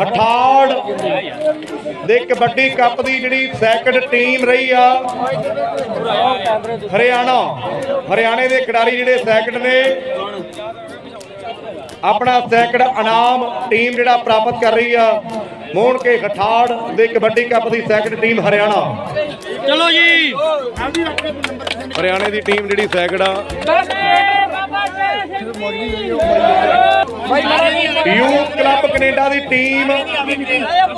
ਹਠਾੜ ਦੇ ਕਬੱਡੀ ਕੱਪ ਦੀ ਜਿਹੜੀ second team ਰਹੀ ਆ ਹਰਿਆਣਾ। ਹਰਿਆਣੇ ਦੇ ਖਿਡਾਰੀ ਜਿਹੜੇ ਸੈਕੰਡ ਨੇ ਆਪਣਾ ਸੈਕੰਡ ਇਨਾਮ ਟੀਮ ਜਿਹੜਾ ਪ੍ਰਾਪਤ ਕਰ ਰਹੀ ਆ। ਮੋਹਣ ਕੇ ਹਠਾੜ ਦੇ ਕਬੱਡੀ ਕੱਪ ਦੀ ਸੈਕੰਡ ਟੀਮ ਹਰਿਆਣਾ। ਚਲੋ ਜੀ। ਹਰਿਆਣੇ ਦੀ ਟੀਮ ਜਿਹੜੀ ਸੈਕੰਡ ਆ। ਯੂਥ ਕਲੱਬ ਕੈਨੇਡਾ ਦੀ ਟੀਮ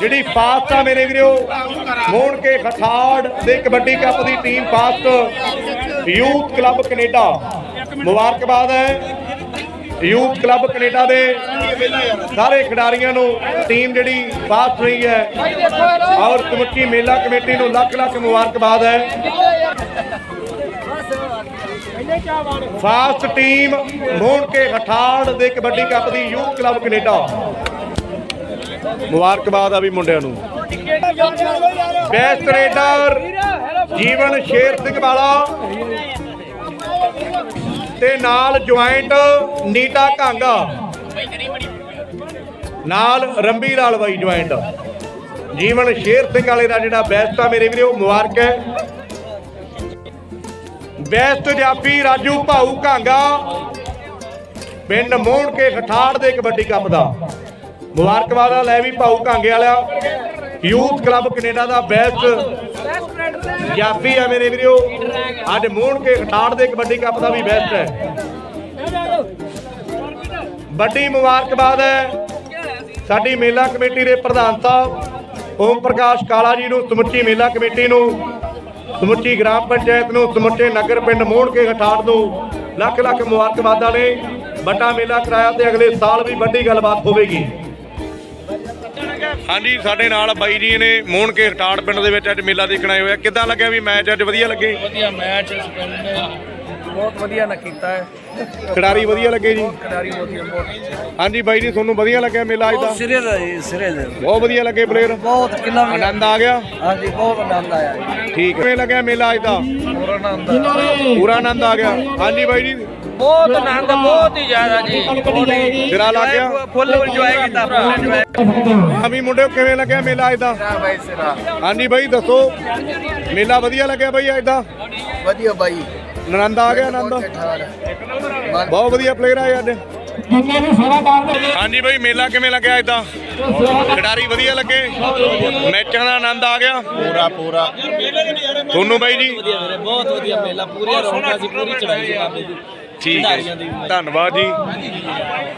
ਜਿਹੜੀ ਫਾਸਟ ਆ ਮੇਰੇ ਵੀਰੋ ਮੋਹਣ ਕੇ ਖਠਾੜ ਦੇ ਕਬੱਡੀ ਕੱਪ ਦੀ team first youth club Canada. ਮੁਬਾਰਕਬਾਦ ਹੈ। ਯੂਥ ਕਲੱਬ ਕੈਨੇਡਾ ਦੇ ਸਾਰੇ ਖਿਡਾਰੀਆਂ ਨੂੰ ਟੀਮ ਜਿਹੜੀ ਫਾਸਟ ਰਹੀ ਹੈ। ਔਰ ਕਮੇਟੀ ਮੇਲਾ ਕਮੇਟੀ ਨੂੰ ਲੱਖ ਲੱਖ ਮੁਬਾਰਕਬਾਦ ਹੈ। ਫਾਸਟ ਟੀਮ ਮੋਹਣ ਕੇ ਹਠਾੜ ਦੇ ਕਬੱਡੀ ਕੱਪ ਦੀ ਯੂਥ ਕਲੱਬ ਕੈਨੇਡਾ। ਮੁਬਾਰਕਬਾਦ ਆ ਵੀ ਮੁੰਡਿਆਂ ਨੂੰ। ਬੈਸਟ ਰੇਡਰ ਜੀਵਨ ਸ਼ੇਰ ਸਿੰਘ ਵਾਲਾ ਤੇ ਨਾਲ ਜੁਆਇੰਟ ਨੀਟਾ ਘਾਂਗਾ ਨਾਲ ਰੰਬੀ ਲਾਲ ਬਾਈ ਜੁਆਇੰਟ। ਜੀਵਨ ਸ਼ੇਰ ਸਿੰਘ ਵਾਲੇ ਦਾ ਜਿਹੜਾ ਬੈਸਟ ਆ ਮੇਰੇ ਵੀਰੇ ਉਹ ਮੁਬਾਰਕ ਹੈ। ਬੈਸਟ ਜਾਫੀ ਰਾਜੂ ਭਾਊ ਘਾਂਗਾ। ਪਿੰਡ ਮੋਹਣ ਕੇ ਖਠਾੜ ਦੇ ਕਬੱਡੀ ਕੱਪ ਦਾ। ਮੁਬਾਰਕਬਾਦ ਲੈ ਵੀ ਭਾਊ ਘਾਂਗੇ ਵਾਲਾ ਯੂਥ ਕਲੱਬ ਕੈਨੇਡਾ ਦਾ ਬੈਸਟ ਜਾਫੀ ਆ ਮੇਰੇ ਵੀਰੋ। ਅੱਜ ਮੋਹਣ ਕੇ ਖਠਾੜ ਦੇ ਕਬੱਡੀ ਕੱਪ ਦਾ ਵੀ ਬੈਸਟ ਹੈ। ਵੱਡੀ ਮੁਬਾਰਕਬਾਦ ਹੈ। ਸਾਡੀ ਮੇਲਾ ਕਮੇਟੀ ਦੇ ਪ੍ਰਧਾਨ ਸਾਹਿਬ, ਓਮ ਪ੍ਰਕਾਸ਼ ਕਾਲਾ ਜੀ ਨੂੰ ਸਮੁੱਚੀ ਮੇਲਾ ਕਮੇਟੀ ਨੂੰ। ਸਮੁੱਚੀ ਗ੍ਰਾਮ ਪੰਚਾਇਤ ਨੂੰ ਸਮੁੱਚੇ ਨਗਰ ਪਿੰਡ ਮੋਹਣ ਕੇ ਹਠਾੜ ਨੂੰ ਲੱਖ ਲੱਖ ਮੁਬਾਰਕਬਾਦਾਂ ਨੇ। ਵੱਡਾ ਮੇਲਾ ਕਰਾਇਆ ਤੇ ਅਗਲੇ ਸਾਲ ਵੀ ਵੱਡੀ ਗੱਲਬਾਤ ਹੋਵੇਗੀ। ਹਾਂਜੀ ਸਾਡੇ ਨਾਲ ਬਾਈ ਜੀ ਨੇ ਮੋਹਣ ਕੇ ਹਟਾੜ ਪਿੰਡ ਦੇ ਵਿੱਚ ਅੱਜ ਮੇਲਾ ਦੇਖਣ ਆਏ ਹੋਏ ਆ। ਕਿੱਦਾਂ ਲੱਗਿਆ ਵੀ ਮੈਚ ਅੱਜ ਵਧੀਆ ਲੱਗੇ? ਵਧੀਆ ਮੈਚ ਇਸ ਪਿੰਡ ਨੇ ਬਹੁਤ ਵਧੀਆ ਨਾ ਕੀਤਾ ਹੈ। ਖਿਡਾਰੀ ਵਧੀਆ ਲੱਗੇ ਜੀ। ਖਿਡਾਰੀ ਵਧੀਆ ਬਹੁਤ ਹਾਂਜੀ ਬਾਈ ਜੀ ਤੁਹਾਨੂੰ ਵਧੀਆ ਲੱਗਿਆ ਮੇਲਾ ਅੱਜ ਦਾ? ਸਿਰੇ ਦਾ ਜੀ ਸਿਰੇ ਦਾ। ਬਹੁਤ ਵਧੀਆ ਲੱਗੇ ਪਲੇਅਰ ਬਹੁਤ ਕਿੰਨਾ ਵੀ ਆਨੰਦ ਆ ਗਿਆ? ਹਾਂਜੀ ਬਹੁਤ ਆਨੰਦ ਆਇਆ ਜੀ। ਠੀਕ ਕਿਵੇਂ ਲੱਗਿਆ ਮੇਲਾ ਅੱਜ ਦਾ? ਪੂਰਾ ਆਨੰਦ ਆਇਆ ਪੂਰਾ ਆਨੰਦ ਆ ਗਿਆ। ਹਾਂਜੀ ਬਾਈ ਜੀ। ਬਹੁਤ ਆਨੰਦ ਬਹੁਤ ਹੀ ਜ਼ਿਆਦਾ ਜੀ। ਸਿਰਾ ਲੱਗ ਗਿਆ। ਫੁੱਲ ਇੰਜੋਏ ਕੀਤਾ ਫੁੱਲ ਇੰਜੋਏ ਆ ਵੀ ਮੁੰਡਿਓ ਕਿਵੇਂ ਲੱਗਿਆ ਮੇਲਾ ਅੱਜ ਦਾ? ਬਾਈ ਸਿਰਾ। ਹਾਂਜੀ ਬਾਈ ਦੱਸੋ। ਮੇਲਾ ਵਧੀਆ ਲੱਗਿਆ ਬਾਈ ਅੱਜ ਦਾ? ਵਧੀਆ ਬਾਈ। ਆਨੰਦ ਆ ਗਿਆ ਆਨੰਦ ਬਹੁਤ ਵਧੀਆ ਪਲੇਅਰ ਆਏ ਅੱਜ ਹਾਂਜੀ ਬਾਈ ਮੇਲਾ ਕਿਵੇਂ ਲੱਗਿਆ ਅੱਜ ਦਾ ਖਿਡਾਰੀ ਵਧੀਆ ਲੱਗੇ? ਮੈਚਾਂ ਦਾ ਆਨੰਦ ਆ ਗਿਆ? ਪੂਰਾ ਪੂਰਾ। ਤੁਹਾਨੂੰ ਬਾਈ ਜੀ? ਬਹੁਤ ਵਧੀਆ ਮੇਲਾ ਪੂਰੀ ਰੌਣਕਾਂ ਸੀ ਪੂਰੀ ਚੜਾਈ ਸੀ ਬਾਬੇ ਦੀ ਠੀਕ ਹੈ। ਧੰਨਵਾਦ ਜੀ।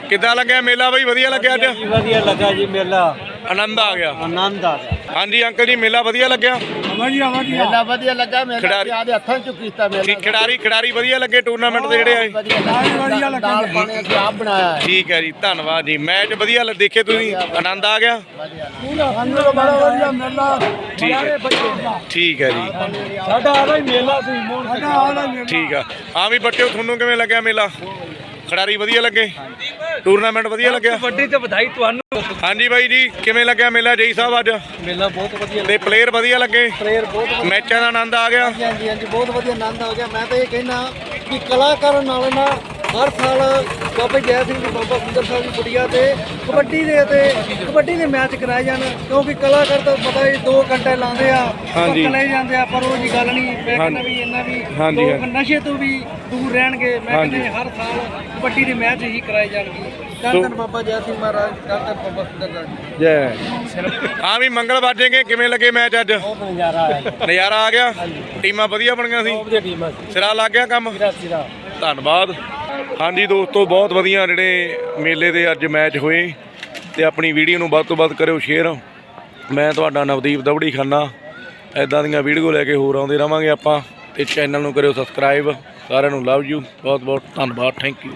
ਕਿੱਦਾਂ ਲੱਗਿਆ ਮੇਲਾ ਬਾਈ? ਵਧੀਆ ਲੱਗਿਆ ਅੱਜ? ਵਧੀਆ ਲੱਗਾ ਜੀ ਮੇਲਾ। ਆਨੰਦ ਆ ਗਿਆ। ਆਨੰਦ ਆ ਗਿਆ। ਹਾਂਜੀ ਅੰਕਲ ਜੀ ਮੇਲਾ ਵਧੀਆ ਲੱਗਿਆ? ਮੇਲਾ ਵਧੀਆ ਲੱਗਾ ਮੇਲਾ ਖਿਡਾਰੀ- ਆਦੇ ਹੱਥਾਂ ਚ ਕੀਤਾ ਮੇਲਾ। ਠੀਕ ਖਿਡਾਰੀ ਖਿਡਾਰੀ ਵਧੀਆ ਲੱਗੇ ਟੂਰਨਾਮੈਂਟ ਦੇ ਜਿਹੜੇ ਆਏ। ਵਧੀਆ ਲੱਗਾ। ਦਾਲ ਪਾਣੀ ਅਸੀਂ ਆਪ ਬਣਾਇਆ ਹੈ। ਠੀਕ ਹੈ ਜੀ ਧੰਨਵਾਦ ਜੀ। ਮੈਚ ਵਧੀਆ ਲ- ਦੇਖੇ ਤੁਸੀਂ ਆਨੰਦ ਆ ਗਿਆ? ਬੜਾ ਵਧੀਆ ਮੇਲਾ। ਠੀਕ ਹੈ ਠੀਕ ਹੈ ਜੀ। ਸਾਡਾ ਆਦਾ ਹੀ ਮੇਲਾ ਸੀ ਸਾਡਾ ਆਦਾ ਠੀਕ ਆ। ਹਾਂ ਵੀ ਬੱਚਿਓ ਤੁਹਾਨੂੰ ਕਿਵੇਂ ਲੱਗਿਆ ਮੇਲਾ? ਖਿਡਾਰੀ ਵਧੀਆ ਲੱਗੇ? ਟੂਰਨਾਮੈਂਟ ਵਧੀਆ ਲੱਗਿਆ? ਵੱਡੀ ਤੇ ਵਧਾਈ ਤੁਹਾਨੂੰ ਹਾਂਜੀ ਬਾਈ ਜੀ ਕਿਵੇਂ ਲੱਗਿਆ ਮੇਲਾ ਜਈ ਸਾਹਿਬ ਅੱਜ ਮੇਲਾ ਬਹੁਤ ਵਧੀਆ ਤੇ ਪਲੇਅਰ ਵਧੀਆ ਲੱਗੇ ਪਲੇਅਰ ਬਹੁਤ ਮੈਚਾਂ ਦਾ ਆਨੰਦ ਆ ਗਿਆ ਹਾਂਜੀ ਹਾਂਜੀ ਬਹੁਤ ਵਧੀਆ ਆਨੰਦ ਆ ਗਿਆ ਮੈਂ ਤਾਂ ਇਹ ਕਹਿਣਾ ਕਿ ਕਲਾਕਾਰਾਂ ਨਾਲ ਨਾ ਹਰ ਸਾਲ ਬਾਬਾ ਜੈ ਸਿੰਘ ਜੀ ਬਾਬਾ ਸੁੰਦਰ ਸਾਹਿਬ ਦੀ ਕੁੜੀਆਂ ਤੇ ਕਬੱਡੀ ਦੇ ਤੇ ਕਬੱਡੀ ਦੇ ਮੈਚ ਕਰਾਏ ਜਾਣ ਕਿਉਂਕਿ ਕਲਾਕਾਰ ਤਾਂ ਪਤਾ ਹੀ 2 ਘੰਟੇ ਲਾਉਂਦੇ ਆ ਹਾਂਜੀ। ਚਲੇ ਜਾਂਦੇ ਆ ਪਰ ਉਹ ਜੀ ਗੱਲ ਨਹੀਂ ਮੈਂ। ਕਹਿੰਦਾ ਵੀ ਇਹਨਾਂ ਵੀ ਹਾਂਜੀ, ਲੋਕ ਹਾਂਜੀ। ਨਸ਼ੇ ਤੋਂ ਵੀ ਦੂਰ ਰਹਿਣਗੇ ਮੈਂ ਹਾਂਜੀ। ਕਹਿੰਦਾ ਹਰ ਸਾਲ ਕਬੱਡੀ ਦੇ ਮੈਚ ਹੀ ਕਰਾਏ ਜਾਣਗੇ ਧੰਨ ਧੰਨ ਬਾਬਾ ਜੈ ਸਿੰਘ ਮਹਾਰਾਜ ਧੰਨ ਧੰਨ ਬਾਬਾ ਸੁੰਦਰ ਸਾਹਿਬ ਜੈ। ਹਾਂ ਵੀ ਮੰਗਲ ਵਾਜੇਗੇ ਕਿਵੇਂ ਲੱਗੇ ਮੈਚ ਅੱਜ? ਬਹੁਤ ਨਜ਼ਾਰਾ ਆਇਆ ਨਜ਼ਾਰਾ ਆ ਗਿਆ? ਟੀਮਾਂ ਵਧੀਆ ਬਣੀਆਂ ਸੀ? ਵਧੀਆ ਟੀਮ ਸੀ ਸਿਰਾ ਲੱਗ ਗਿਆ ਕੰਮ? ਸਿਰਾ ਧੰਨਵਾਦ। ਹਾਂਜੀ ਦੋਸਤੋ ਬਹੁਤ ਵਧੀਆ ਜਿਹੜੇ ਮੇਲੇ ਦੇ ਅੱਜ ਮੈਚ ਹੋਏ। ਤੇ ਆਪਣੀ ਵੀਡੀਓ ਨੂੰ ਵੱਧ ਤੋਂ ਵੱਧ ਕਰਿਓ ਸ਼ੇਅਰ। ਮੈਂ ਤੁਹਾਡਾ ਨਵਦੀਪ ਦਵੜੀ ਖਾਨਾ ਐਦਾਂ ਦੀਆਂ ਵੀਡੀਓ ਲੈ ਕੇ ਹੋਰ ਆਉਂਦੇ ਰਵਾਂਗੇ ਆਪਾਂ। ਤੇ ਚੈਨਲ ਨੂੰ ਕਰਿਓ ਸਬਸਕ੍ਰਾਈਬ। ਸਾਰਿਆਂ ਨੂੰ ਲਵ ਯੂ। ਬਹੁਤ ਬਹੁਤ ਧੰਨਵਾਦ। Thank you